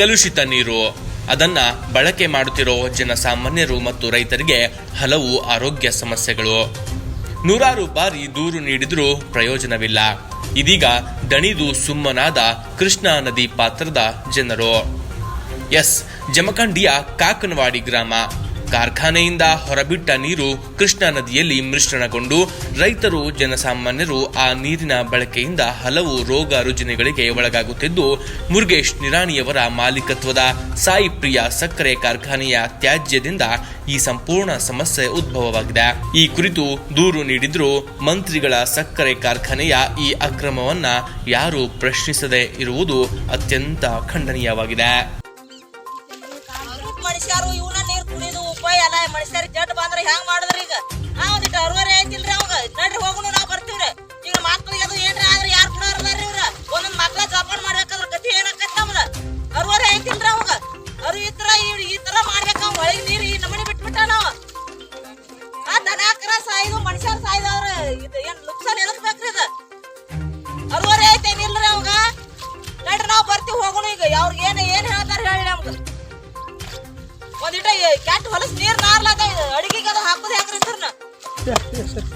ಕಲುಷಿತ ನೀರು. ಅದನ್ನ ಬಳಕೆ ಮಾಡುತ್ತಿರೋ ಜನಸಾಮಾನ್ಯರು ಮತ್ತು ರೈತರಿಗೆ ಹಲವು ಆರೋಗ್ಯ ಸಮಸ್ಯೆಗಳು. ನೂರಾರು ಬಾರಿ ದೂರು ನೀಡಿದರೂ ಪ್ರಯೋಜನವಿಲ್ಲ. ಇದೀಗ ದಣಿದು ಸುಮ್ಮನಾದ ಕೃಷ್ಣಾ ನದಿ ಪಾತ್ರದ ಜನರು. ಎಸ್, ಜಮಖಂಡಿಯ ಕಾಕನವಾಡಿ ಗ್ರಾಮ. ಕಾರ್ಖಾನೆಯಿಂದ ಹೊರಬಿಟ್ಟ ನೀರು ಕೃಷ್ಣಾ ನದಿಯಲ್ಲಿ ಮಿಶ್ರಣಗೊಂಡು ರೈತರು, ಜನಸಾಮಾನ್ಯರು ಆ ನೀರಿನ ಬಳಕೆಯಿಂದ ಹಲವು ರೋಗ ರುಜಿನಗಳಿಗೆ ಒಳಗಾಗುತ್ತಿದ್ದು, ಮುರುಗೇಶ್ ನಿರಾಣಿಯವರ ಮಾಲೀಕತ್ವದ ಸಾಯಿ ಪ್ರಿಯ ಸಕ್ಕರೆ ಕಾರ್ಖಾನೆಯ ತ್ಯಾಜ್ಯದಿಂದ ಈ ಸಂಪೂರ್ಣ ಸಮಸ್ಯೆ ಉದ್ಭವವಾಗಿದೆ. ಈ ಕುರಿತು ದೂರು ನೀಡಿದ್ರೂ ಮಂತ್ರಿಗಳ ಸಕ್ಕರೆ ಕಾರ್ಖಾನೆಯ ಈ ಅಕ್ರಮವನ್ನ ಯಾರು ಪ್ರಶ್ನಿಸದೇ ಇರುವುದು ಅತ್ಯಂತ ಖಂಡನೀಯವಾಗಿದೆ. ಎಲ್ಲ ಮನುಷ್ಯರಿಗೆ ಜಡ್ ಬಂದ್ರೆ ಹೆಂಗ್ ಮಾಡಿದ್ರಿ ಒಂದಿಟ ಕ್ಯಾಟ್ ಹೊಲಸ್ ನೀರ್ ನಾರ್ಲಾದ ಅಡಿಗೆಗೆ ಅದು ಹಾಕೋದು ಹೆಂಗ್ರಿ ಸರ್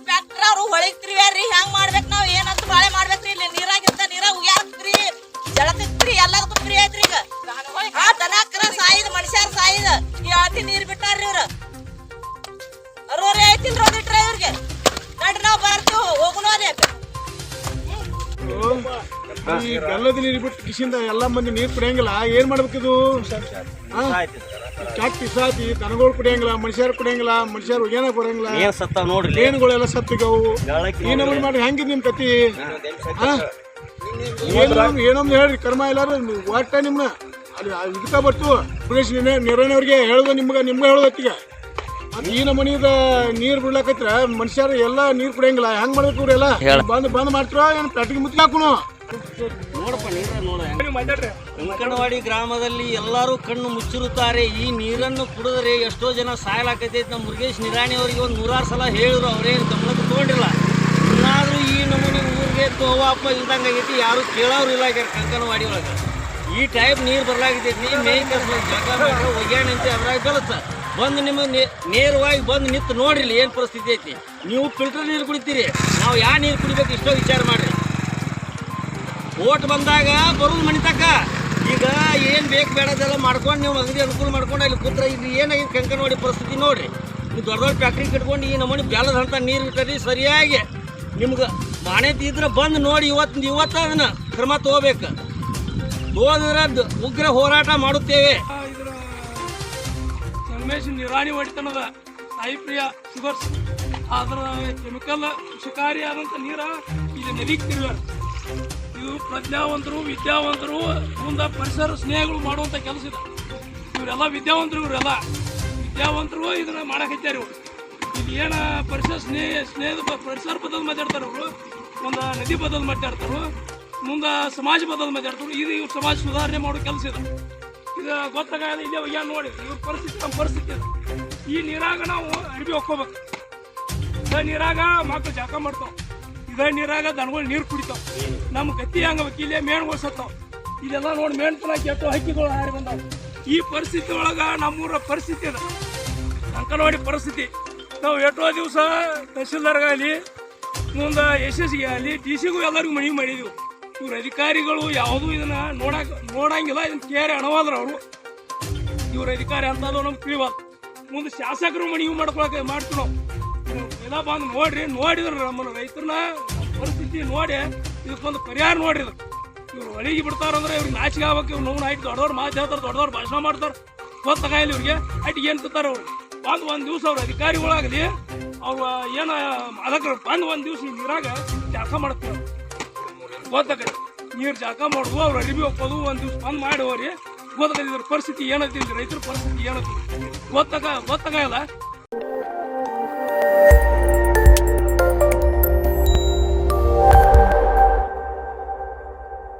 ಟ್ರ್ಯಾಕ್ಟರ್ ಅವ್ರು ಹೊಳಿಗ್ ಹೆಂಗ್ ಮಾಡ್ಬೇಕು ನಾವ್ ಏನಂತ ಈ ಬೆಲ್ಲದ ನೀರು ಬಿಟ್ಟು ಕಿಶಿಂದ ಎಲ್ಲ ಮಂದಿ ನೀರು ಕುಡಿಯಂಗಿಲ್ಲ. ಏನ್ ಮಾಡ್ಬೇಕಿದು ಕ್ಯಾಟ್ ಪಿಸಾತಿ ದನಗಳು ಕುಡಿಯಂಗಿಲ್ಲ ಮನುಷ್ಯರು ಕುಡಿಯಂಗಿಲ್ಲ ಮನುಷ್ಯರು ಏನ ಕೊಡಂಗಿಲ್ಲ ಏನ್ ಸತ್ತ ನೋಡ್ರಿ. ಏನುಗಳೆಲ್ಲ ಸತ್ತಿಗವು ಈ ನಮೂನಿ ಮಾಡಿ ಹೆಂಗಿದ್ ನಿಮ್ ಕತಿ? ಏನೊಂದು ಹೇಳ್ರಿ ಕರ್ಮ ಎಲ್ಲಾರು ಒಟ್ಟ ನಿಮ್ನ. ಅಲ್ಲಿ ಇದಕ್ಕ ಬರ್ತು. ಸುರೇಶ್ ನಿರ್ವಹಣೆಯವ್ರಿಗೆ ಹೇಳೋದು ನಿಮ್ಗೆ ನಿಮ್ಗೆ ಹೇಳೋದತ್ತೀಗ ಮತ್ತೆ ಈ ನಮೂನಿದ ನೀರ್ ಬಿಡ್ಲಾಕತ್ರ ಮನುಷ್ಯರು ಎಲ್ಲ ನೀರ್ ಕುಡಿಯಂಗಿಲ್ಲ. ಹೆಂಗ್ ಮಾಡ್ಬೇಕು ಇವ್ರೆಲ್ಲ? ಬಂದ್ ಬಂದ್ ಮಾಡ್ತಿರೋ? ಏನ್ ಪ್ಲಾಟಿಗೆ ಮುತ್ತಿ ಹಾಕುನು ನೋಡಪ್ಪ ನೀರ ನೋಡ ಅಂಕಣವಾಡಿ ಗ್ರಾಮದಲ್ಲಿ ಎಲ್ಲರೂ ಕಣ್ಣು ಮುಚ್ಚಿರುತ್ತಾರೆ. ಈ ನೀರನ್ನು ಕುಡಿದ್ರೆ ಎಷ್ಟೋ ಜನ ಸಾಯಲಾಕತೈತಿ ನಮ್ಮ ಮುರುಗೇಶ್ ನಿರಾಣಿ ಅವರಿಗೆ ಒಂದು ನೂರಾರು ಸಲ ಹೇಳಿದ್ರು. ಅವರೇನು ಗಮನಕ್ಕೆ ತಗೊಂಡಿಲ್ಲ. ಇನ್ನಾದರೂ ಈ ನಮೂನಿ ಊರಿಗೆ ತೋವಾಪ ಇಲ್ದಂಗೆ ಆಗೈತಿ. ಯಾರು ಕೇಳೋರು ಇಲ್ಲ ಆಗ್ಯಾರ ಕಂಕನವಾಡಿ ಒಳಗೆ. ಈ ಟೈಪ್ ನೀರು ಬರ್ಲಾಗತೈತಿ ಮೇನ್ ಒಗ್ಯಾಣ ಅಂತ ಅದ್ರಾಗ ಬೆಳತ್ತ. ಬಂದು ನಿಮಗೆ ನೇರವಾಗಿ ಬಂದು ನಿಂತು ನೋಡ್ರಿ ಏನು ಪರಿಸ್ಥಿತಿ ಐತಿ. ನೀವು ಫಿಲ್ಟರ್ ನೀರು ಕುಡಿತೀರಿ. ನಾವು ಯಾವ ನೀರು ಕುಡಿಬೇಕು ಇಷ್ಟೋ ವಿಚಾರ ಮಾಡ್ರಿ. ಓಟ್ ಬಂದಾಗ ಬರುದು ಮಣಿತಕ್ಕ. ಈಗ ಏನು ಬೇಕು ಬೇಡದೆಲ್ಲ ಮಾಡ್ಕೊಂಡು ನೀವು ಅಗದಿ ಅನುಕೂಲ ಮಾಡ್ಕೊಂಡು ಅಲ್ಲಿ ಕೂತ್ರೆ ಇಲ್ಲಿ ಏನಾಗಿದೆ ನೋಡಿ ಪರಿಸ್ಥಿತಿ ನೋಡ್ರಿ ನೀವು ದೊಡ್ಡ ದೊಡ್ಡ ಫ್ಯಾಕ್ಟ್ರಿ ಕಟ್ಕೊಂಡು ಈ ನಮೂನಿ ಬೆಳದ ಅಂತ ನೀರು ಇಟ್ಟರಿ ಸರಿಯಾಗಿ. ನಿಮ್ಗೆ ಮಾನ್ಯತೆ ಇದ್ರೆ ಬಂದು ನೋಡಿ ಇವತ್ತು ಇವತ್ತು ಅದನ್ನು ಕ್ರಮ ತಗೋಬೇಕು. ಹೋದ್ರೆ ದ- ಉಗ್ರ ಹೋರಾಟ ಮಾಡುತ್ತೇವೆ. ಸಂಗಮೇಶ್ ನಿರಾಣಿ ಹೊಡಿತನದ. ಸಾಯಿ ಪ್ರಿಯ ಶುಗರ್ಸ್ ಅದರ ಕೆಮಿಕಲ್ ಶಿಕಾರಿಯಾದಂಥ ನೀರ ಇಲ್ಲಿ ನದಿಗೆ ಇದು ಪ್ರಜ್ಞಾವಂತರು, ವಿದ್ಯಾವಂತರು, ಮುಂದೆ ಪರಿಸರ ಸ್ನೇಹಗಳು ಮಾಡುವಂಥ ಕೆಲಸ ಇದೆ. ಇವರೆಲ್ಲ ವಿದ್ಯಾವಂತರು ಇವರೆಲ್ಲ ವಿದ್ಯಾವಂತರು ಇದನ್ನ ಮಾಡಕತ್ಯಾರ ಇವರು. ಇಲ್ಲಿ ಏನ ಪರಿಸರ ಸ್ನೇಹ, ಸ್ನೇಹದ ಪರಿಸರ ಬದಲು ಮಾತಾಡ್ತಾರೆ ಅವರು ಒಂದು ನದಿ ಬದಲು ಮಾತಾಡ್ತಾರೆ ಮುಂದೆ ಸಮಾಜ ಬದಲು ಮಾತಾಡ್ತಾರೆ ಇದು ಇವ್ರು ಸಮಾಜ ಸುಧಾರಣೆ ಮಾಡೋ ಕೆಲಸ ಇದೆ. ಇದು ಗೊತ್ತಾಗಲ್ಲ ಇಲ್ಲೇ ಒಯ್ಯಾನ ನೋಡಿ, ಇವ್ರ ಪರಿಸ್ಥಿತಿ ನಮ್ಮ ಪರಿಸ್ಥಿತಿ ಈ ನೀರಾಗ ನಾವು ಅರ್ಬಿ ಹೊಕ್ಕೋಬೇಕು. ನೀರಾಗ ಮಕ್ಕಳು ಜಾಕ ಮಾಡ್ತಾವ. ಇದ ನೀರಾಗ ದನಗಳು ನೀರು ಕುಡಿತಾವ. ನಮ್ಮ ಗತಿ ಹಂಗ ಇಲ್ಲೇ ಮೇಣ್ ಸತ್ತಾವ ಇಲ್ಲೆಲ್ಲ ನೋಡಿ ಮೇಣ್ ತನ ಕೆಟ್ಟು ಹಕ್ಕಿಗಳು ಹಾರಿ ಬಂದಾವ. ಈ ಪರಿಸ್ಥಿತಿ ಒಳಗೆ ನಮ್ಮೂರ ಪರಿಸ್ಥಿತಿ ಅದ. ಅಂಕನವಾಡಿ ಪರಿಸ್ಥಿತಿ. ನಾವು ಎಷ್ಟೋ ದಿವಸ ತಹಸೀಲ್ದಾರ್ಗಾಗಲಿ ಮುಂದೆ ಎಸ್ಗೆ ಆಗಲಿ ಡಿ ಸಿಗೂ ಎಲ್ಲರಿಗೂ ಮನವಿ ಮಾಡಿದ್ವಿ. ಇವ್ರ ಅಧಿಕಾರಿಗಳು ಯಾವುದೂ ಇದನ್ನ ನೋಡಕ್, ನೋಡಂಗಿಲ್ಲ ಇದನ್ನ ಕೇರೆ ಅಣವಾದ್ರ ಅವರು. ಇವ್ರ ಅಧಿಕಾರಿ ಅಂತಲೂ ನಮ್ಗೆ ತಿಳಿಬಾರ್ದು ಮುಂದೆ ಶಾಸಕರು ಮನವಿ ಮಾಡ್ಕೊಳಕ್ಕೆ ಮಾಡ್ತೀವಿ ನೀವು. ಎಲ್ಲ ಬಂದು ನೋಡ್ರಿ, ನೋಡಿದ್ರು ನಮ್ಮ ರೈತರನ್ನ ಪರಿಸ್ಥಿತಿ ನೋಡಿ ಇದಕ್ಕೊಂದು ಪರಿಹಾರ ನೋಡ್ರಿ ಇದಕ್ಕೆ ಇವ್ರು ಒಳಗೆ ಬಿಡ್ತಾರಂದ್ರೆ ಇವ್ರಿಗೆ ನಾಚಿಕೆ ಆಗ್ಬೇಕು. ಇವ್ರು ನೋವು ಆಯ್ತು ದೊಡ್ಡವ್ರು ಮಾತು ಹೇಳ್ತಾರೆ, ದೊಡ್ಡವ್ರು ಭಾಷಣ ಮಾಡ್ತಾರೆ. ಗೊತ್ತಾಗಲ್ಲ ಇವ್ರಿಗೆ. ಅಟ್ಟಿಗೆ ಏನು ತಿಂತಾರೆ ಅವ್ರು? ಬಂದು ಒಂದು ದಿವಸ ಅವ್ರ ಅಧಿಕಾರಿಗಳಾಗಲಿ ಅವ್ರು ಏನು ಅದಕ್ಕೆ ಬಂದು ಒಂದು ದಿವಸ ನೀರಾಗ ಜಾಕ ಮಾಡ್ತೀವಿ ಗೊತ್ತಾಗಲಿ ನೀರು ಜಾಕ ಮಾಡುದು, ಅವ್ರು ಅರಿವಿ ಒಪ್ಪೋದು ಒಂದು ದಿವಸ ಬಂದು ಮಾಡಿ ಹೋರಿ. ಗೊತ್ತಾಗಲಿ ಇದ್ರ ಪರಿಸ್ಥಿತಿ ಏನೈತಿ ರೈತರ ಪರಿಸ್ಥಿತಿ ಏನೈತಿ. ಗೊತ್ತಾಗ ಗೊತ್ತಾಗಲ್ಲ